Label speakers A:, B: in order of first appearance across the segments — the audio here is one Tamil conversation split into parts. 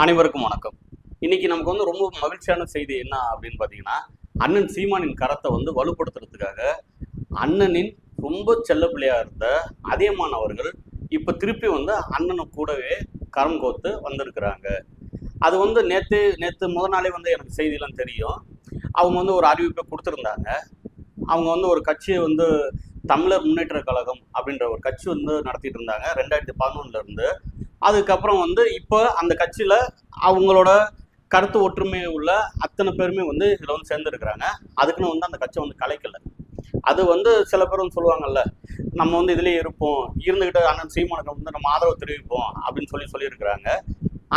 A: அனைவருக்கும் வணக்கம். இன்னைக்கு நமக்கு வந்து ரொம்ப மகிழ்ச்சியான செய்தி என்ன அப்படின்னு பார்த்தீங்கன்னா அண்ணன் சீமானின் கரத்தை வந்து வலுப்படுத்துறதுக்காக அண்ணனின் ரொம்ப செல்ல பிள்ளையாக இருந்த அதியமான் அவர்கள் இப்போ திருப்பி வந்து அண்ணனு கூடவே கரம் கோத்து வந்திருக்கிறாங்க. அது வந்து நேற்று நேற்று முத நாளே வந்து எனக்கு செய்தியெல்லாம் தெரியும். அவங்க வந்து ஒரு அறிவிப்பை கொடுத்துருந்தாங்க. அவங்க வந்து ஒரு கட்சியை வந்து தமிழர் முன்னேற்ற கழகம் அப்படின்ற ஒரு கட்சி வந்து நடத்திட்டு இருந்தாங்க. ரெண்டாயிரத்தி பதினொன்னுல இருந்து அதுக்கப்புறம் வந்து இப்போ அந்த கட்சியில் அவங்களோட கருத்து ஒற்றுமை உள்ள அத்தனை பேருமே வந்து இதில் வந்து சேர்ந்துருக்கிறாங்க. அதுக்குன்னு வந்து அந்த கட்சி வந்து கலைக்கல. அது வந்து சில பேர் வந்து சொல்லுவாங்கல்ல நம்ம வந்து இதுலேயே இருப்போம். இருந்துக்கிட்டு அண்ணன் சீமானுக்கு வந்து நம்ம ஆதரவு தெரிவிப்போம் அப்படின்னு சொல்லி சொல்லியிருக்கிறாங்க.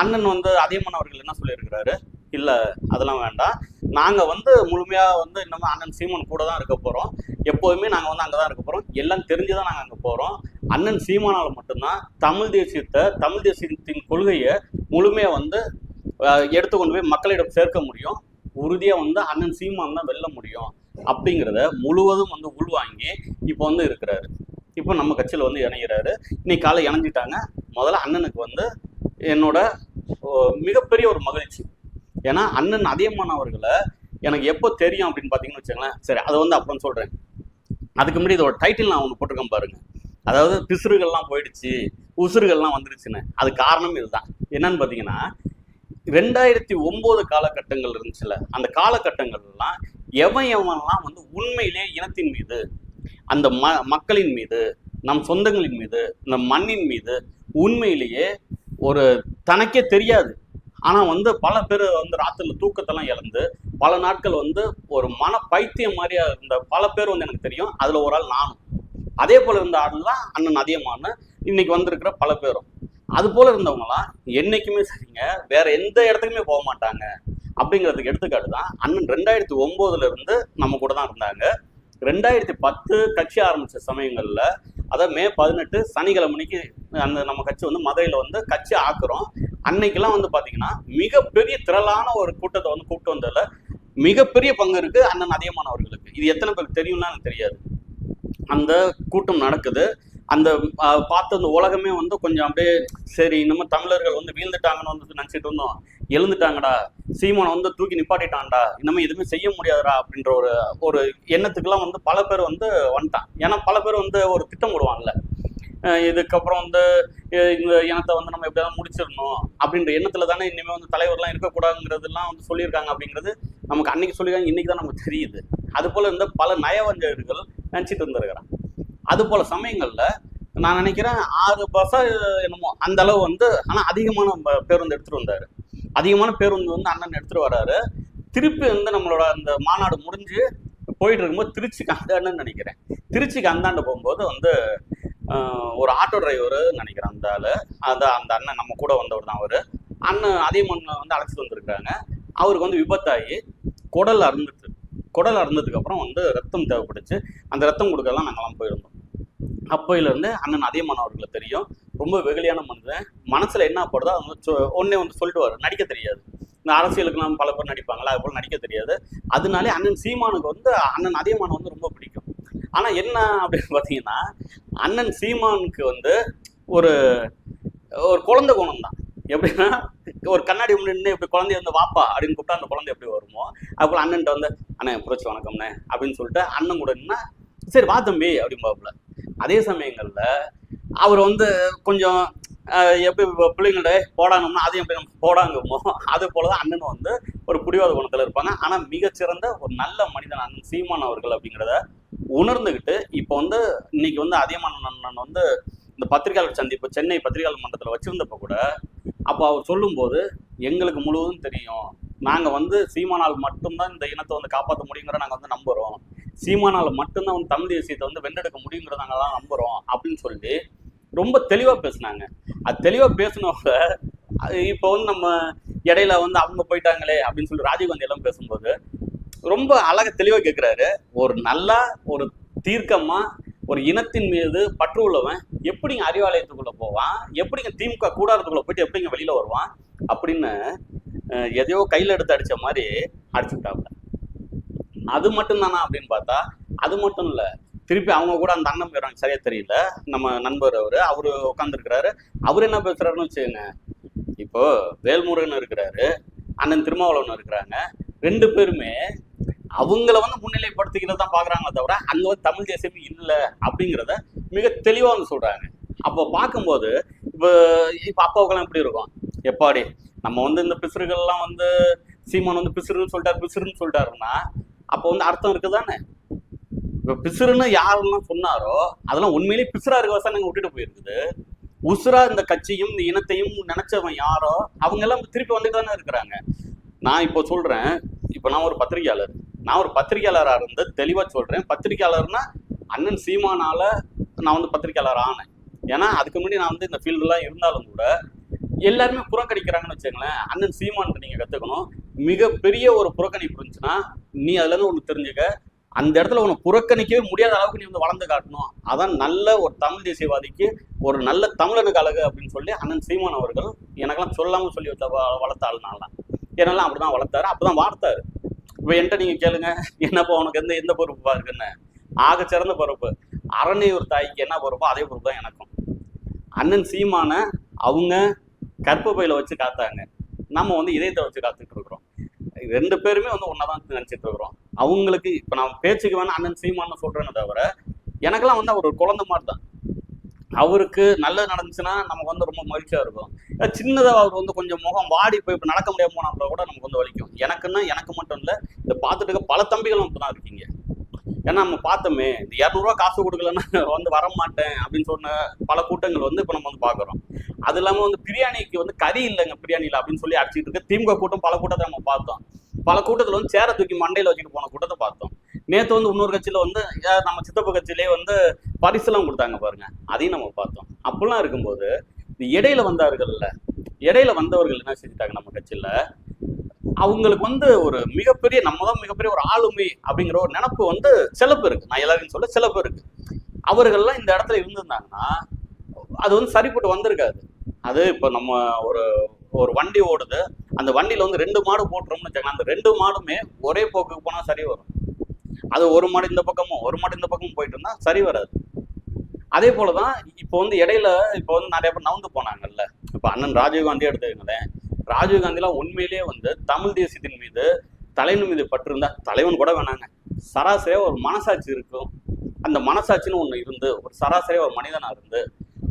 A: அண்ணன் வந்து அதியமான் அவர்கள் என்ன சொல்லியிருக்கிறாரு? இல்லை அதெல்லாம் வேண்டாம். நாங்கள் வந்து முழுமையாக வந்து இன்னமும் அண்ணன் சீமான் கூட தான் இருக்க போகிறோம் எப்போதுமே நாங்கள் வந்து அங்கே தான் இருக்க போகிறோம் எல்லாம் தெரிஞ்சு தான் நாங்கள் அங்கே போகிறோம் அண்ணன் சீமானால் மட்டும்தான் தமிழ் தேசியத்தை தமிழ் தேசியத்தின் கொள்கையை முழுமையாக வந்து எடுத்து கொண்டு போய் மக்களிடம் சேர்க்க முடியும். உறுதியாக வந்து அண்ணன் சீமான் தான் வெல்ல முடியும். அப்படிங்கிறத முழுவதும் வந்து உள்வாங்கி இப்போ வந்து இருக்கிறாரு. இப்போ நம்ம கட்சியில் வந்து இணைகிறாரு இன்னைக்கு காலை இணைஞ்சிட்டாங்க. முதல்ல அண்ணனுக்கு வந்து என்னோட ஓ, மிகப்பெரிய ஒரு மகிழ்ச்சி. ஏன்னா அண்ணன் அதியமான் அவர்களை எனக்கு எப்போ தெரியும் அப்படின்னு பார்த்தீங்கன்னு வச்சுங்களேன் சரி அதை வந்து அப்புறம் சொல்கிறேன் அதுக்கு முன்னாடி இதோட டைட்டில் நான் ஒன்று போட்டிருக்கேன் பாருங்க. அதாவது பிசுறுகள்லாம் போயிடுச்சு உசுறுகள்லாம் வந்துருச்சுன்னு. அது காரணம் இதுதான். என்னன்னு பார்த்தீங்கன்னா ரெண்டாயிரத்தி ஒம்பது காலகட்டங்கள் இருந்துச்சுல அந்த காலகட்டங்கள்லாம் எவன் எவன்லாம் வந்து உண்மையிலே இனத்தின் மீது அந்த ம மக்களின் மீது நம் சொந்தங்களின் மீது இந்த மண்ணின் மீது உண்மையிலேயே ஒரு தனக்கே தெரியாது. ஆனால் வந்து பல பேர் வந்து ராத்திரில தூக்கத்தெல்லாம் இழந்து பல நாட்கள் வந்து ஒரு மன பைத்தியம் மாதிரியா இருந்த பல பேர் வந்து எனக்கு தெரியும். அதில் ஒரு ஆள் நானும். அதே போல இருந்த ஆள்லாம் அண்ணன் அதிகமான இன்னைக்கு வந்திருக்கிற பல பேரும். அது போல இருந்தவங்களாம் என்னைக்குமே சரிங்க வேற எந்த இடத்துக்குமே போக மாட்டாங்க. அப்படிங்கிறதுக்கு எடுத்துக்காட்டு தான் அண்ணன் ரெண்டாயிரத்தி ஒன்பதுல இருந்து நம்ம கூட தான் இருந்தாங்க. ரெண்டாயிரத்தி பத்து கட்சி ஆரம்பிச்ச சமயங்கள்ல அதாவது மே பதினெட்டு சனிக்கிழமைக்கு அந்த நம்ம கட்சி வந்து மதுரையில் வந்து கட்சி ஆக்குறோம். அன்னைக்கெல்லாம் வந்து பாத்தீங்கன்னா மிகப்பெரிய திரளான ஒரு கூட்டத்தை வந்து கூப்பிட்டு வந்ததுல மிகப்பெரிய பங்கு இருக்கு அண்ணன் அதிகமானவர்களுக்கு இது எத்தனை பேருக்கு தெரியும்னா எனக்கு தெரியாது. அந்த கூட்டம் நடக்குது. அந்த பார்த்த அந்த உலகமே வந்து கொஞ்சம் அப்படியே சரி இன்னமும் தமிழர்கள் வந்து வீழ்ந்துட்டாங்கன்னு வந்து நினச்சிட்டு இருந்தோம். எழுந்துட்டாங்கடா. சீமானை வந்து தூக்கி நிப்பாட்டிட்டான்டா. இனிமேல் எதுவுமே செய்ய முடியாதுடா அப்படின்ற ஒரு ஒரு எண்ணத்துக்கெல்லாம் வந்து பல பேர் வந்து வந்துட்டான். ஏன்னா பல பேர் வந்து ஒரு திட்டம் போடுவாங்கல்ல. இதுக்கப்புறம் வந்து இந்த இனத்தை வந்து நம்ம எப்படியாவது முடிச்சிடணும் அப்படின்ற எண்ணத்துல தானே இனிமே வந்து தலைவர்லாம் இருக்கக்கூடாதுங்கிறதுலாம் வந்து சொல்லியிருக்காங்க அப்படிங்கிறது நமக்கு அன்னைக்கு சொல்லியிருக்காங்க இன்னைக்கு தான் நமக்கு தெரியுது. அது போல இருந்த பல நயவஞ்சகர்கள் நினச்சிட்டு இருந்திருக்கிறான் அது போல சமயங்கள்ல நான் நினைக்கிறேன் ஆறு பஸ்ஸா என்னமோ அந்த அளவு வந்து ஆனா அதிகமான பேருந்து எடுத்துட்டு வந்தாரு. அதிகமான பேருந்து வந்து அண்ணன் எடுத்துட்டு வராரு. திருப்பி வந்து நம்மளோட அந்த மாநாடு முடிஞ்சு போயிட்டு இருக்கும்போது திருச்சிக்கு அந்தாண்டுன்னு நினைக்கிறேன். திருச்சிக்கு அந்தாண்டு போகும்போது வந்து ஒரு ஆட்டோ டிரைவரு நினைக்கிறேன் அந்த ஆள். அந்த அந்த அண்ணன் நம்ம கூட வந்தவர் தான் அவர். அண்ணன் அதே மண்ணை வந்து அழைச்சிட்டு வந்திருக்காங்க. அவருக்கு வந்து விபத்தாகி குடல் அறுந்துட்டு குடல் அறந்ததுக்கப்புறம் வந்து ரத்தம் தேவைப்பட்டுச்சு. அந்த ரத்தம் கொடுக்கலாம் நாங்கெல்லாம் போயிருந்தோம். அப்போயிலேருந்து அண்ணன் அதியமான் அவர்களை தெரியும். ரொம்ப வெகுளியான மனுஷன் மனசில் என்ன படுதோ அது வந்து சொ- ஒண்ணே வந்து சொல்லிட்டு நடிக்க தெரியாது. இந்த அரசியலுக்குலாம் பல பேர் நடிப்பாங்களா அது போல் நடிக்க தெரியாது. அதனாலே அண்ணன் சீமானுக்கு வந்து அண்ணன் அதியமான் வந்து ரொம்ப பிடிக்கும். ஆனா என்ன அப்படின்னு பாத்தீங்கன்னா அண்ணன் சீமானுக்கு வந்து ஒரு ஒரு குழந்தை குணம் தான் எப்படின்னா ஒரு கண்ணாடி முன்னாடி இப்படி குழந்தைய வந்து வாப்பா அப்படின்னு கூப்பிட்டா அந்த குழந்தை எப்படி வருமோ அதுபோல் அண்ணன்ட்ட வந்து அண்ணன் புரட்சி வணக்கம்ண்ணே அப்படின்னு சொல்லிட்டு அண்ணன் கூட என்ன சரி வா தம்பி அப்படிம்பாப்புல. அதே சமயங்கள்ல அவர் வந்து கொஞ்சம் எப்படி இப்ப போடாங்கம்னா அதையும் எப்படி நம்ம போடாங்கமோ அது போலதான் அண்ணன் வந்து ஒரு குடிவாத குணத்தில் இருப்பாங்க. ஆனால் மிகச்சிறந்த ஒரு நல்ல மனிதன் அண்ணன் சீமான் அவர்கள் அப்படிங்கிறத உணர்ந்துக்கிட்டு இப்போ வந்து இன்னைக்கு வந்து அதியமான அண்ணன் வந்து இந்த பத்திரிகையாளர் சந்திப்பு சென்னை பத்திரிகையாளர் மன்றத்தில் வச்சுருந்தப்போ கூட அப்போ அவர் சொல்லும்போது எங்களுக்கு முழுவதும் தெரியும். நாங்கள் வந்து சீமானால் மட்டும்தான் இந்த இனத்தை வந்து காப்பாற்ற முடியுங்கிற நாங்கள் வந்து நம்புகிறோம் சீமானால் மட்டும்தான் வந்து தமிழ் தேசியத்தை வந்து வென்றெடுக்க முடியுங்கிறத நாங்கள் தான் நம்புகிறோம் அப்படின்னு சொல்லி ரொம்ப தெளிவாக பேசுனாங்க. அது தெளிவாக பேசினவங்க இப்போ வந்து நம்ம இடையில வந்து அவங்க போயிட்டாங்களே அப்படின்னு சொல்லி ராஜீவ்காந்தி எல்லாம் பேசும்போது ரொம்ப அழக தெளிவாக கேட்குறாரு ஒரு நல்லா ஒரு தீர்க்கமா ஒரு இனத்தின் மீது பற்று உள்ளவன் எப்படிங்க அறிவாலயத்துக்குள்ளே போவான்? எப்படிங்க திமுக கூடாரத்துக்குள்ளே போயிட்டு எப்படிங்க வெளியில் வருவான்? அப்படின்னு எதையோ கையில் எடுத்து அடித்த மாதிரி அடிச்சுக்கிட்டாங்க அது மட்டும் தானா அப்படின்னு பார்த்தா அது மட்டும் இல்லை. திருப்பி அவங்க கூட அந்த அண்ணன் போயிடுறாங்க சரியா தெரியல. நம்ம நண்பர் அவரு. அவரு உட்காந்துருக்கிறாரு அவர் என்ன பேசுறாருன்னு வச்சுக்கோங்க. இப்போ வேல்முருகன் இருக்கிறாரு. அண்ணன் திருமாவளவன் இருக்கிறாங்க. ரெண்டு பேருமே அவங்கள வந்து முன்னிலைப்படுத்திக்கிறது தான் பாக்குறாங்களே தவிர அங்க வந்து தமிழ் தேசியம் இல்லை அப்படிங்கிறத மிக தெளிவா வந்து சொல்றாங்க. அப்போ பார்க்கும்போது இப்போ இப்போ அப்பாவுக்கெல்லாம் எப்படி இருக்கும்? எப்பாடி? நம்ம வந்து இந்த பிசுறுகள்லாம் வந்து சீமான் வந்து பிசுறுன்னு சொல்லிட்டாரு பிசுறுன்னு சொல்லிட்டாருன்னா அப்போ வந்து அர்த்தம் இருக்குதானே? இப்போ பிசுறுன்னு யாரெல்லாம் சொன்னாரோ அதெல்லாம் உண்மையிலேயே பிசுறா இருக்க வசனங்க விட்டுட்டு போயிருக்குது. உசுரா இந்த கட்சியும் இந்த இனத்தையும் நினைச்சவன் யாரோ அவங்க எல்லாம் திருப்பி வந்துட்டு தானே இருக்கிறாங்க. நான் இப்போ சொல்றேன் இப்போ நான் ஒரு பத்திரிகையாளர். நான் ஒரு பத்திரிகையாளராக இருந்து தெளிவாக சொல்றேன். பத்திரிகையாளர்னா அண்ணன் சீமானால நான் வந்து பத்திரிகையாளர் ஆனேன். ஏன்னா அதுக்கு முன்னாடி நான் வந்து இந்த ஃபீல்டுலாம் இருந்தாலும் கூட எல்லாருமே புறக்கணிக்கிறாங்கன்னு வச்சுக்கோங்களேன். அண்ணன் சீமான்ட்டு நீங்கள் கற்றுக்கணும் மிகப்பெரிய ஒரு புறக்கணிப்பு இருந்துச்சுன்னா நீ அதுலேருந்து ஒன்று தெரிஞ்சுக்க. அந்த இடத்துல உன்னை புறக்கணிக்கவே முடியாத அளவுக்கு நீ வந்து வளர்ந்து காட்டணும். அதான் நல்ல ஒரு தமிழ் தேசியவாதிக்கு ஒரு நல்ல தமிழனுக்கு அழகு அப்படின்னு சொல்லி அண்ணன் சீமான் அவர்கள் எனக்கெல்லாம் சொல்லாமல் சொல்லி வச்ச வ- வளர்த்த ஆள் நான் என்னெல்லாம் அப்படிதான் வளர்த்தாரு. அப்பதான் வார்த்தாரு. இப்போ என்கிட்ட நீங்க கேளுங்க. என்னப்பா உனக்கு எந்த எந்த பொறுப்பு இருக்குன்னு. ஆக சிறந்த பொறுப்பு. அரணை ஒரு தாய்க்கு என்ன பொறுப்போ அதே பொறுப்பு தான் எனக்கும். அண்ணன் சீமான அவங்க கற்பப்பையில வச்சு காத்தாங்க. நம்ம வந்து இதயத்தை வச்சு காத்துட்டு இருக்கிறோம். ரெண்டு பேருமே வந்து ஒன்னதான் நினைச்சிட்டு இருக்கிறோம். அவங்களுக்கு இப்ப நான் பேச்சுக்கு வேணா அண்ணன் சீமான்னு சொல்றேன்னு தவிர எனக்கெல்லாம் வந்து அவர் ஒரு குழந்தை மாதிரி தான் அவருக்கு நல்லது நடந்துச்சுன்னா நமக்கு வந்து ரொம்ப மகிழ்ச்சியா இருக்கும். சின்னதாக அவர் வந்து கொஞ்சம் முகம் வாடி போய் இப்போ நடக்க முடியாம போனா கூட நமக்கு வந்து வலிக்கும். எனக்குன்னா எனக்கு மட்டும் இல்லை இதை பார்த்துட்டு இருக்க பல தம்பிகளும் இப்பதான் இருக்கீங்க. ஏன்னா நம்ம பார்த்தோமே இந்த இரநூறுவா காசு கொடுக்கலன்னா வந்து வர மாட்டேன் அப்படின்னு சொன்ன பல கூட்டங்கள் வந்து இப்போ நம்ம வந்து பார்க்குறோம். அது இல்லாமல் வந்து பிரியாணிக்கு வந்து கறி இல்லைங்க பிரியாணியில் அப்படின்னு சொல்லி அடிச்சுட்டு இருக்க திமுக கூட்டம் பல கூட்டத்தை நம்ம பார்த்தோம். பல கூட்டத்தில் வந்து சேர தூக்கி மண்டையில் வச்சுட்டு போன கூட்டத்தை பார்த்தோம். நேற்று வந்து இன்னொரு கட்சியில் வந்து நம்ம சித்தப்ப கட்சியிலே வந்து பரிசுலாம் கொடுத்தாங்க பாருங்க. அதையும் நம்ம பார்த்தோம். அப்படிலாம் இருக்கும்போது இடையில வந்தார்கள்ல இடையில வந்தவர்கள் என்ன செஞ்சுட்டாங்க நம்ம கட்சியில்? அவங்களுக்கு வந்து ஒரு மிகப்பெரிய நம்ம தான் மிகப்பெரிய ஒரு ஆளுமை அப்படிங்கிற ஒரு நினப்பு வந்து சிலப்பு இருக்கு. நான் எல்லாரையும் சொல்ல சிலப்பு இருக்கு. அவர்கள்லாம் இந்த இடத்துல இருந்திருந்தாங்கன்னா அது வந்து சரிப்பட்டு வந்திருக்காது. அது இப்போ நம்ம ஒரு ஒரு வண்டி ஓடுது அந்த வண்டியில வந்து ரெண்டு மாடு போட்டுறோம்னு வச்சுக்கலாம் அந்த ரெண்டு மாடுமே ஒரே போக்குக்கு போனா சரி வரும். அது ஒரு மாடு இந்த பக்கமும் ஒரு மாடு இந்த பக்கமும் போயிட்டு இருந்தா சரி வராது. அதே போலதான் இப்போ வந்து இடையில இப்போ வந்து நிறைய பேர் நவுந்து போனாங்கல்ல. இப்போ அண்ணன் ராஜீவ் காந்தி எடுத்துக்கங்களேன். ராஜீவ் காந்திலாம் உண்மையிலேயே வந்து தமிழ் தேசியத்தின் மீது தலைவன் மீது பற்று இருந்தா தலைவன் கூட வேணாங்க. சராசரியா ஒரு மனசாட்சி இருக்கும். அந்த மனசாட்சின்னு ஒன்று இருந்து ஒரு சராசரியா ஒரு மனிதனாக இருந்து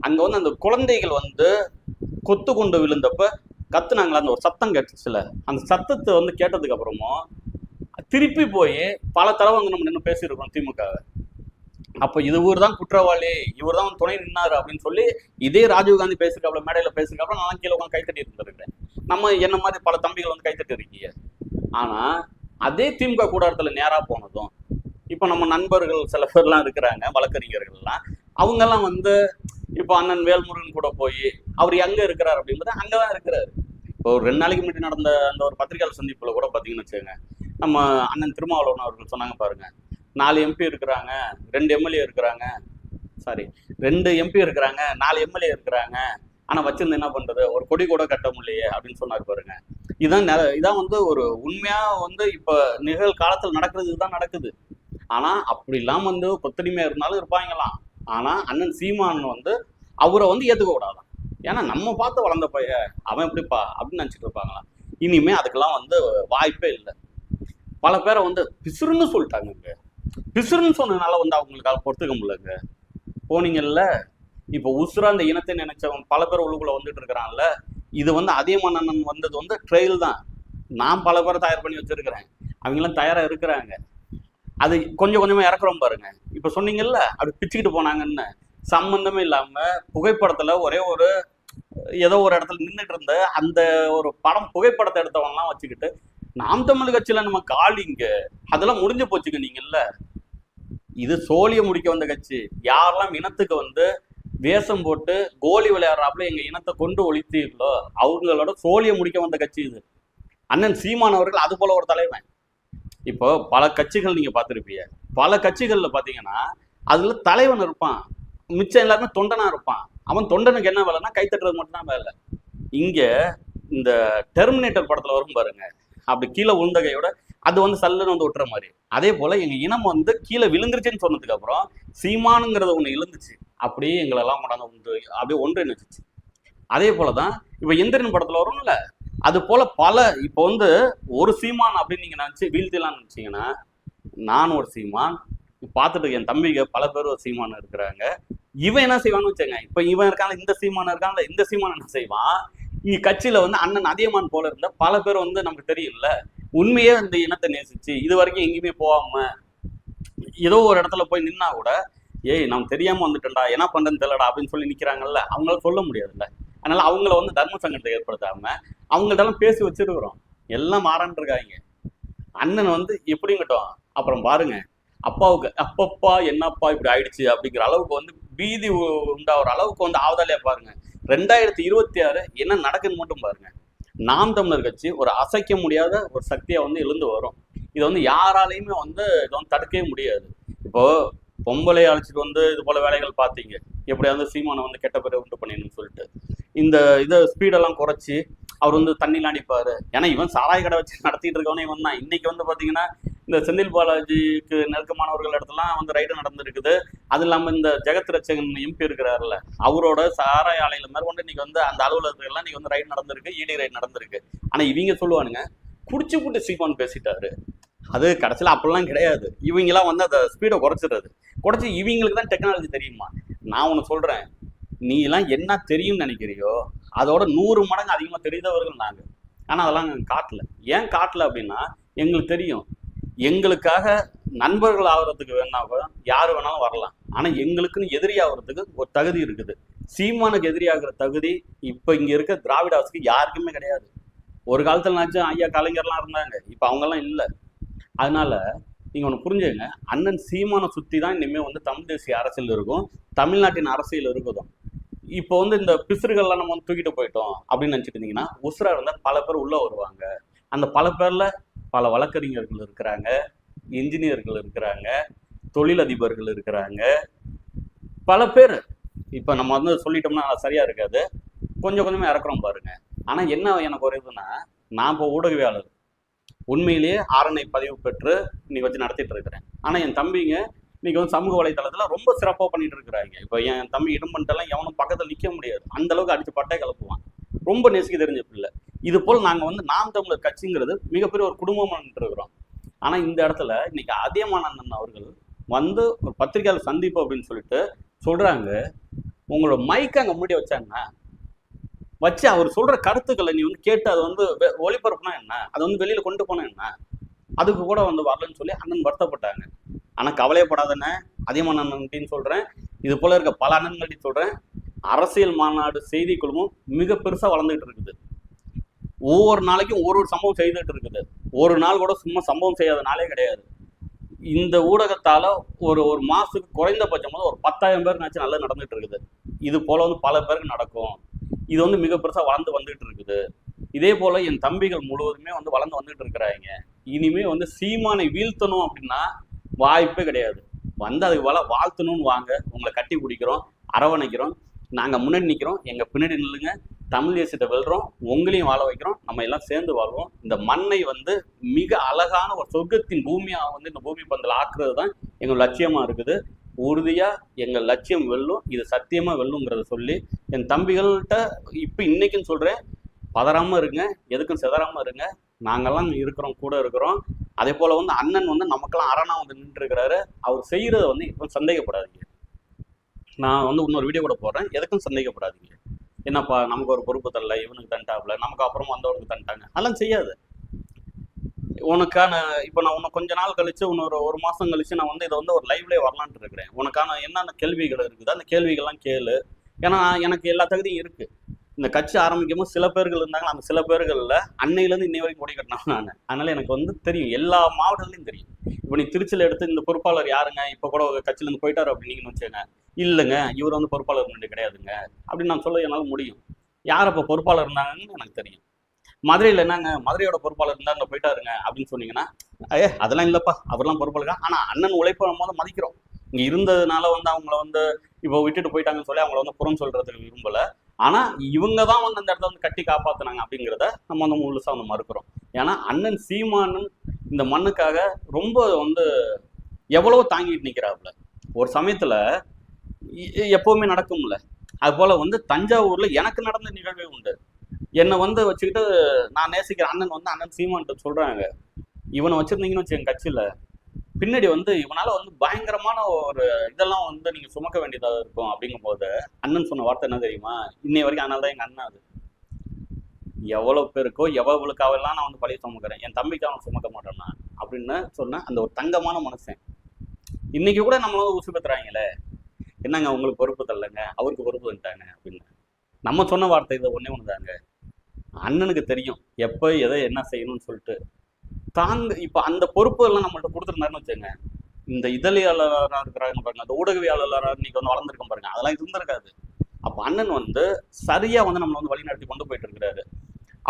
A: அங்கே வந்து அந்த குழந்தைகள் வந்து கொத்து கொண்டு விழுந்தப்ப கத்துனாங்களா அந்த ஒரு சத்தம் கேட்டுச்சுல. அந்த சத்தத்தை வந்து கேட்டதுக்கு அப்புறமும் திருப்பி போய் பல தடவை வந்து நம்ம நின்று பேசியிருக்கோம் திமுக அப்போ இது இவர் தான் குற்றவாளி இவர் தான் துணை நின்னாரு அப்படின்னு சொல்லி இதே ராஜீவ்காந்தி பேசிருக்காப்ல மேடையில் பேசிருக்காப்ல நான் கீழே உட்காந்து கைத்தட்டி இருந்திருக்கேன். நம்ம என்ன மாதிரி பல தம்பிகள் வந்து கைத்தட்டி இருக்கீங்க? ஆனால் அதே திமுக கூடாரத்தில் நேராக போனதும் இப்போ நம்ம நண்பர்கள் சில பேர்லாம் இருக்கிறாங்க வழக்கறிஞர்கள்லாம் அவங்கெல்லாம் வந்து இப்போ அண்ணன் வேல்முருகன் கூட போய் அவர் எங்கே இருக்கிறார் அப்படின்றது அங்கே தான் இருக்கிறாரு. இப்போ ஒரு ரெண்டு நாளைக்கு முன்னாடி நடந்த அந்த ஒரு பத்திரிகையாளர் சந்திப்பில் கூட பார்த்தீங்கன்னு வச்சுக்கோங்க நம்ம அண்ணன் திருமாவளவன் அவர்கள் சொன்னாங்க பாருங்க நாலு எம்பி இருக்கிறாங்க ரெண்டு எம்எல்ஏ இருக்கிறாங்க சாரி ரெண்டு எம்பி இருக்கிறாங்க நாலு எம்எல்ஏ இருக்கிறாங்க ஆனால் வச்சிருந்து என்ன பண்ணுறது ஒரு கொடி கூட கட்ட முடியலையே அப்படின்னு சொன்னார் பாருங்க. இதான் நெ- இதான் வந்து ஒரு உண்மையாக வந்து இப்ப நிகழ்காலத்தில் நடக்கிறது இதுதான் நடக்குது. ஆனால் அப்படி வந்து கொத்தடிமையாக இருந்தாலும் இருப்பாங்களாம். ஆனால் அண்ணன் சீமான் வந்து அவரை வந்து ஏற்றுக்க கூடாதான் ஏன்னா நம்ம பார்த்து வளர்ந்த பைய அவன் எப்படிப்பா அப்படின்னு நினச்சிட்டு இருப்பாங்களாம் இனிமே அதுக்கெல்லாம் வந்து வாய்ப்பே இல்லை. பல பேரை வந்து பிசுறுன்னு சொல்லிட்டாங்க பிசுறுன்னு சொன்னதுனால வந்து அவங்களுக்காக பொறுத்துக்க முடியலங்க. போனீங்கல்ல இப்போ உசுரா அந்த இனத்தை நினைச்சவன் பல பேர் உள்ளுக்குள்ள வந்துட்டு இருக்கிறான்ல இது வந்து அதே மன்னன் வந்தது வந்து ட்ரெயில் தான். நான் பல பேரை தயார் பண்ணி வச்சிருக்கிறேன். அவங்களாம் தயாராக இருக்கிறாங்க. அது கொஞ்சம் கொஞ்சமாக இறக்குறோம் பாருங்க. இப்போ சொன்னீங்கல்ல அப்படி பிச்சுக்கிட்டு போனாங்கன்னு. சம்பந்தமே இல்லாமல் புகைப்படத்தில் ஒரே ஒரு ஏதோ ஒரு இடத்துல நின்றுட்டு இருந்த அந்த ஒரு படம் புகைப்படத்தை எடுத்தவன்லாம் வச்சுக்கிட்டு நாம் தமிழ் கட்சியில் நம்ம காலிங்க அதெல்லாம் முடிஞ்சு போச்சுங்க நீங்கள்ல. இது சோழிய முடிக்க வந்த கட்சி. யாரெல்லாம் இனத்துக்கு வந்து வேஷம் போட்டு கோலி விளையாடுறாப்புல எங்க இனத்தை கொண்டு ஒழித்தீர்களோ அவங்களோட சோழிய முடிக்க வந்த கட்சி இது. அண்ணன் சீமான் அவர்கள் அது போல ஒரு தலைவன். இப்போ பல கட்சிகள் நீங்க பார்த்துருப்பீங்க. பல கட்சிகள்ல பாத்தீங்கன்னா அதுல தலைவன் இருப்பான். மிச்சம் எல்லாருமே தொண்டனா இருப்பான். அவன் தொண்டனுக்கு என்ன வேலைன்னா கைத்தட்டுறது மட்டும்தான் வேலை. இங்க இந்த டெர்மினேட்டர் படத்துல வரும் பாருங்க. அப்படி கீழே விழுந்த கையோட அது வந்து சல்லுன்னு வந்து விட்டுற மாதிரி. அதே போல எங்க இனம் வந்து கீழே விழுந்துருச்சுன்னு சொன்னதுக்கு அப்புறம் சீமானுங்கிறது ஒண்ணு இழுந்துச்சு அப்படியே எங்களெல்லாம் கொண்டாந்து ஒன்று அப்படியே ஒன்று நினைச்சிச்சு அதே போலதான் இப்ப எந்திரன் படத்துல வரும்ல. அது போல பல இப்போ வந்து ஒரு சீமான் அப்படின்னு நீங்க நினைச்சு வீழ்த்திலாம் நினைச்சீங்கன்னா நான் ஒரு சீமான் பார்த்துட்டு இருக்கேன். என் தம்பிங்க பல பேர் ஒரு சீமானம் இருக்கிறாங்க. இவன் என்ன செய்வான்னு வச்சுங்க இப்போ இவன் இருக்கான்ல இந்த சீமானம் இருக்கான்ல இந்த சீமானம் என்ன செய்வான்? இங்க கட்சியில வந்து அண்ணன் அதியமான் போல இருந்த பல பேர் வந்து நமக்கு தெரியும்ல. உண்மையே இந்த இனத்தை நேசிச்சு இது வரைக்கும் எங்கேயுமே போகாம ஏதோ ஒரு இடத்துல போய் நின்னா கூட ஏய் நாம் தெரியாம வந்துட்டோம்டா என்ன பண்றேன்னு தெரியலடா அப்படின்னு சொல்லி நிக்கிறாங்கல்ல. அவங்களால சொல்ல முடியாதுல்ல. அதனால அவங்கள வந்து தர்ம சங்கடத்தை ஏற்படுத்தாம அவங்கள்ட்டெல்லாம் பேசி வச்சிருக்கிறோம். எல்லாம் மாறான் இருக்காங்க. அண்ணன் வந்து எப்படிங்கட்டும் அப்புறம் பாருங்க அப்பாவுக்கு அப்பப்பா என்னப்பா இப்படி ஆயிடுச்சு? அப்படிங்கிற அளவுக்கு வந்து பீதி உண்டாகிற அளவுக்கு வந்து ஆவதாலே பாருங்க. ரெண்டாயிரத்தி இருபத்தி ஆறு என்ன நடக்குன்னு மட்டும் பாருங்க. நாம் தமிழர் கட்சி ஒரு அசைக்க முடியாத ஒரு சக்தியை வந்து எழுந்து வரும். இதை வந்து யாராலையுமே வந்து இதை வந்து தடுக்கவே முடியாது. இப்போ பொம்பளை அழைச்சிட்டு வந்து இது போல வேலைகள் பார்த்தீங்க எப்படியாவது சீமானை வந்து கெட்ட பேரை உண்டு பண்ணிடணும்னு சொல்லிட்டு. இந்த இதை ஸ்பீடெல்லாம் குறைச்சி அவர் வந்து தண்ணியில் அடிப்பாரு. ஏன்னா இவன் சாராய கடை வச்சு நடத்திட்டு இருக்கவனே இவன் தான். இன்னைக்கு வந்து பாத்தீங்கன்னா இந்த செந்தில் பாலாஜிக்கு நெருக்கமானவர்கள் இடத்துலாம் வந்து ரைடு நடந்திருக்குது. அது இல்லாமல் இந்த ஜெகத் ரச்சகன் எம்பி இருக்கிறாருல்ல அவரோட சாராய ஆலையில மேற்கொண்டு இன்னைக்கு வந்து அந்த அலுவலகத்துக்கெல்லாம் இன்னைக்கு வந்து ரைடு நடந்திருக்கு இடி ரைடு நடந்திருக்கு. ஆனா இவங்க சொல்லுவானுங்க குடிச்சு புட்டு சீமான் பேசிட்டாரு. அது கடைசியில் அப்படிலாம் கிடையாது. இவங்கெல்லாம் வந்து அதை ஸ்பீடை குறைச்சிடுறது. குறைச்சி இவங்களுக்கு தான் டெக்னாலஜி தெரியுமா? நான் ஒன்று சொல்கிறேன் நீ எல்லாம் என்ன தெரியும்னு நினைக்கிறியோ அதோட நூறு மடங்கு அதிகமாக தெரிந்தவர்கள் நாங்கள் ஆனால் அதெல்லாம் நாங்கள் காட்டல. ஏன் காட்டல அப்படின்னா எங்களுக்கு தெரியும். எங்களுக்காக நண்பர்கள் ஆகிறதுக்கு வேணா கூட யார் வேணாலும் வரலாம். ஆனால் எங்களுக்குன்னு எதிரி ஆகிறதுக்கு ஒரு தகுதி இருக்குது. சீமானுக்கு எதிரியாகிற தகுதி இப்போ இங்கே இருக்க திராவிடாஸுக்கு யாருக்குமே கிடையாது. ஒரு காலத்துலனாச்சும் ஐயா கலைஞர்லாம் இருந்தாங்க. இப்போ அவங்கெல்லாம் இல்லை. அதனால நீங்கள் ஒன்று புரிஞ்சுங்க அண்ணன் சீமானை சுற்றி தான் இனிமேல் வந்து தமிழ் தேசிய அரசியல் இருக்கும். தமிழ்நாட்டின் அரசியல் இருக்குதும். இப்போ வந்து இந்த பிசுறுகள்லாம் நம்ம வந்து தூக்கிட்டு போயிட்டோம் அப்படின்னு நினச்சிட்டு இருந்தீங்கன்னா உசுரா இருந்தால் பல பேர் உள்ளே வருவாங்க. அந்த பல பேரில் பல வழக்கறிஞர்கள் இருக்கிறாங்க இன்ஜினியர்கள் இருக்கிறாங்க தொழிலதிபர்கள் இருக்கிறாங்க. பல பேர் இப்போ நம்ம வந்து சொல்லிட்டோம்னா அது இருக்காது. கொஞ்சம் கொஞ்சமாக இறக்குறோம் பாருங்க. ஆனால் என்ன எனக்கு ஒரு இதுன்னா நான் இப்போ ஊடகவியாளர் உண்மையிலேயே ஆரணை பதிவு பெற்று இன்னைக்கு வச்சு நடத்திட்டு இருக்கிறேன். ஆனால் என் தம்பிங்க இன்னைக்கு வந்து சமூக வலைதளத்தில் ரொம்ப சிறப்பாக பண்ணிட்டு இருக்கிறாங்க. இப்போ என் தம்பி இடும்பன்ட்டெல்லாம் எவனும் பக்கத்தில் நிற்க முடியாது. அந்த அளவுக்கு அடிச்சு பட்டை கிளப்புவான். ரொம்ப நெசுக்கி தெரிஞ்ச பிள்ளை. இது போல் நாங்கள் வந்து நாம் தமிழர் கட்சிங்கிறது மிகப்பெரிய ஒரு குடும்பமாக நின்னுட்டு இருக்கிறோம் இந்த இடத்துல இன்னைக்கு அதியமானந்தன் அவர்கள் வந்து ஒரு பத்திரிகையாளர் சந்திப்பு அப்படின்னு சொல்லிட்டு சொல்றாங்க. உங்களோட மைக் அங்கே முன்னாடி வச்சாங்க வச்சு அவர் சொல்கிற கருத்துக்களை நீ வந்து கேட்டு அதை வந்து ஒளிபரப்புனா என்ன? அதை வந்து வெளியில் கொண்டு போனால் என்ன? அதுக்கு கூட வந்து வரலன்னு சொல்லி அண்ணன் வருத்தப்பட்டாங்க. ஆனால் கவலையப்படாதண்ணே அண்ணன் அப்படின்னு சொல்கிறேன் இது போல இருக்க பல அண்ணன்கள்ட்டையும் சொல்கிறேன் அரசியல் மாநாடு செய்தி குழுமம் மிக பெருசாக வளர்ந்துகிட்டு இருக்குது. ஒவ்வொரு நாளைக்கும் ஒரு ஒரு சம்பவம் செய்துகிட்டு இருக்குது. ஒரு நாள் கூட சும்மா சம்பவம் செய்யாத நாளே கிடையாது. இந்த ஊடகத்தால் ஒரு ஒரு மாதத்துக்கு குறைந்தபட்சம் வந்து ஒரு பத்தாயிரம் பேருக்குனாச்சும் நல்லா நடந்துகிட்டு இருக்குது. இது போல் வந்து பல பேருக்கு நடக்கும். இது வந்து மிக பெருசாக வளர்ந்து வந்துகிட்டு இருக்குது. இதே போல் என் தம்பிகள் முழுவதுமே வந்து வளர்ந்து வந்துகிட்டு இருக்கிறாங்க. இனிமேல் வந்து சீமானை வீழ்த்தணும் அப்படின்னா வாய்ப்பே கிடையாது. வந்து அதுக்கு வள வாழ்த்தணும்னு வாங்க. உங்களை கட்டி பிடிக்கிறோம் அரவணைக்கிறோம். நாங்கள் முன்னாடி நிற்கிறோம் எங்கள் பின்னாடி நில்லுங்க. தமிழ் தேசியத்தை வெல்றோம். உங்களையும் வாழ வைக்கிறோம். நம்ம எல்லாம் சேர்ந்து வாழ்வோம். இந்த மண்ணை வந்து மிக அழகான ஒரு சொர்க்கத்தின் பூமியாக வந்து இந்த பூமி பந்தில் ஆக்குறது தான் எங்கள் லட்சியமாக இருக்குது. உறுதியாக எங்கள் லட்சியம் வெல்லும். இது சத்தியமாக வெல்லுங்கிறத சொல்லி என் தம்பிகள்கிட்ட இப்போ இன்னைக்குன்னு சொல்கிறேன் பதறாமல் இருங்க. எதுக்கும் செதறாமல் இருங்க. நாங்கள்லாம் இருக்கிறோம் கூட இருக்கிறோம். அதே போல் வந்து அண்ணன் வந்து நமக்கெல்லாம் அரணாக வந்து நின்றுருக்கிறாரு. அவர் செய்கிறத வந்து இப்போ சந்தேகப்படாதீங்க. நான் வந்து இன்னொரு வீடியோ கூட போடுறேன். எதுக்கும் சந்தேகப்படாதீங்க. என்னப்பா நமக்கு ஒரு பொறுப்பு தரல இவனுக்கு தண்டாப்ல நமக்கு அப்புறம் வந்தவனுக்கு தண்டாங்க அதெல்லாம் செய்யாது. உனக்கான இப்போ நான் உன்னை கொஞ்ச நாள் கழிச்சு இன்னொரு ஒரு மாதம் கழிச்சு நான் வந்து இதை வந்து ஒரு லைவ்லேயே வரலான்ட்டு இருக்கிறேன். உனக்கான என்னென்ன கேள்விகள் இருக்குது? அந்த கேள்விகள்லாம் கேளு. ஏன்னா எனக்கு எல்லா தகுதியும் இருக்குது இந்த கட்சி ஆரம்பிக்கும் போது சில பேர்கள் இருந்தாங்க. அந்த சில பேர்களில் அன்னையிலேருந்து இன்னை வரைக்கும் கொடி கட்டினோம் நான். அதனால எனக்கு வந்து தெரியும். எல்லா மாவட்டத்துலையும் தெரியும். இப்போ நீ திருச்சியில் எடுத்து இந்த பொறுப்பாளர் யாருங்க? இப்போ கூட ஒரு கட்சியிலேருந்து போயிட்டாரு அப்படின்னு வச்சுங்க இல்லைங்க. இவர் வந்து பொறுப்பாளர் முன்னாடி கிடையாதுங்க. அப்படின்னு நான் சொல்ல என்னால் முடியும். யார் அப்போ பொறுப்பாளர் இருந்தாங்கன்னு எனக்கு தெரியும். மதுரையில் என்னங்க? மதுரையோட பொறுப்பாளர் இருந்தாங்க போயிட்டாருங்க அப்படின்னு சொன்னீங்கன்னா ஏ அதெல்லாம் இல்லைப்பா. அவர்லாம் பொறுப்பாளர் ஆனால் அண்ணன் உழைப்பு போது மதிக்கிறோம். இங்கே இருந்ததுனால வந்து அவங்கள வந்து இப்போ விட்டுட்டு போயிட்டாங்கன்னு சொல்லி அவங்கள வந்து புறம் சொல்றதுக்கு விரும்பல. ஆனா இவங்க தான் வந்து அந்த இடத்த வந்து கட்டி காப்பாத்துனாங்க அப்படிங்கிறத நம்ம வந்து முழுசா வந்து மறுக்கிறோம். ஏன்னா அண்ணன் சீமானன் இந்த மண்ணுக்காக ரொம்ப வந்து எவ்வளவோ தாங்கிட்டு நிக்கிறாப்புல. ஒரு சமயத்துல எப்போவுமே எப்பவுமே நடக்கும்ல. அது போல வந்து தஞ்சாவூர்ல எனக்கு நடந்த நிகழ்வே உண்டு. என்னை வந்து வச்சுக்கிட்டு நான் நேசிக்கிற அண்ணன் வந்து அண்ணன் சீமான்ட்டு சொல்றாங்க. இவனை வச்சிருந்தீங்கன்னு வச்சுக்கோங்க கட்சியில. பின்னாடி வந்து இவனால வந்து பயங்கரமான ஒரு இதெல்லாம் வந்து நீங்க சுமக்க வேண்டியதாக இருக்கும் அப்படிங்கும் போது அண்ணன் சொன்ன வார்த்தை என்ன தெரியுமா? இன்னை வரைக்கும் அதனால தான் எங்க அண்ணன் அது. எவ்வளவு பேருக்கோ எவ்வளவுக்காவெல்லாம் நான் வந்து பழைய சுமக்கிறேன். என் தம்பிக்கு அவன் சுமக்க மாட்டேன்னா அப்படின்னு சொன்ன அந்த ஒரு தங்கமான மனுஷன். இன்னைக்கு கூட நம்மள உசு பெத்துறாங்களே. என்னங்க உங்களுக்கு பொறுப்பு தரலங்க? அவருக்கு பொறுப்பு வந்துட்டாங்க அப்படின்னு. நம்ம சொன்ன வார்த்தை இது ஒண்ணே தாங்க அண்ணனுக்கு தெரியும். எப்போ எதை என்ன செய்யணும்னு சொல்லிட்டு. தாங்க இப்போ அந்த பொறுப்பு எல்லாம் நம்மள்ட்ட கொடுத்துருந்தாருன்னு வச்சுங்க இந்த இதழியாளராக இருக்கிறாங்க பாருங்க அந்த ஊடகவியாளராக இன்னைக்கு வந்து வளர்ந்துருக்கோம் பாருங்க அதெல்லாம் இருந்திருக்காது. அப்போ அண்ணன் வந்து சரியா வந்து நம்மளை வந்து வழிநடத்தி கொண்டு போயிட்டு இருக்கிறாரு.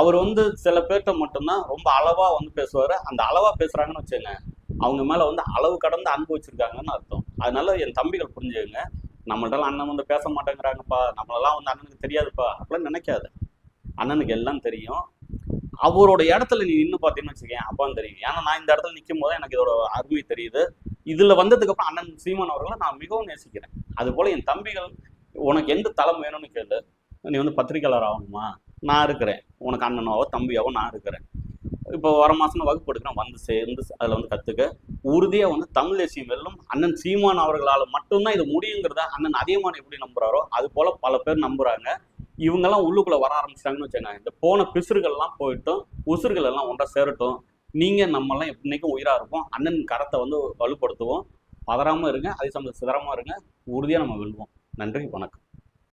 A: அவர் வந்து சில பேர்கிட்ட மட்டும்தான் ரொம்ப அளவா வந்து பேசுவாரு. அந்த அளவா பேசுறாங்கன்னு வச்சுங்க அவங்க மேல வந்து அளவு கடந்து அனுபவிச்சிருக்காங்கன்னு அர்த்தம். அதனால என் தம்பிகள் புரிஞ்சுங்க நம்மள்ட்ட அண்ணன் வந்து பேச மாட்டேங்கிறாங்கப்பா நம்மளெல்லாம் வந்து அண்ணனுக்கு தெரியாதுப்பா அப்படிலாம் நினைக்காது. அண்ணனுக்கு எல்லாம் தெரியும். அவரோட இடத்துல நீ நின்று பார்த்தீங்கன்னு வச்சுக்கேன் அப்பான்னு தெரியும் ஏன்னா நான் இந்த இடத்துல நிற்கும் போது எனக்கு இதோட அருமை தெரியுது. இதுல வந்ததுக்கு அப்புறம் அண்ணன் சீமான் அவர்களை நான் மிகவும் நேசிக்கிறேன். அது போல என் தம்பிகள் உனக்கு எந்த தளம் வேணும்னு கேளு. நீ வந்து பத்திரிக்கையாளர் ஆகணுமா? நான் இருக்கிறேன். உனக்கு அண்ணனாவோ தம்பியாவோ நான் இருக்கிறேன். இப்போ வர மாசம் வகுப்பு எடுக்கிறேன். வந்து சேர்ந்து அதில் வந்து கற்றுக்க உறுதியாக வந்து தமிழ் தேசியம் வெல்லும் அண்ணன் சீமான் அவர்களால் மட்டும்தான் இது முடியுங்கிறத அண்ணன் அதிகமான எப்படி நம்புறாரோ அது போல பல பேர் நம்புறாங்க. இவங்கெல்லாம் உள்ளுக்குள்ளே வர ஆரம்பிச்சிட்டாங்கன்னு வச்சுக்கோங்க. இந்த போன பிசுறுகள்லாம் போயிட்டும் உசுறுகள் எல்லாம் ஒன்றா சேரட்டும். நீங்கள் நம்மெல்லாம் எப்படினைக்கும் உயிராக இருப்போம். அண்ணன் கரத்தை வந்து வலுப்படுத்துவோம். பதறாமல் இருங்க அதே சமயம் சிதறமாக இருங்க. உறுதியாக நம்ம வெல்வோம். நன்றி வணக்கம்.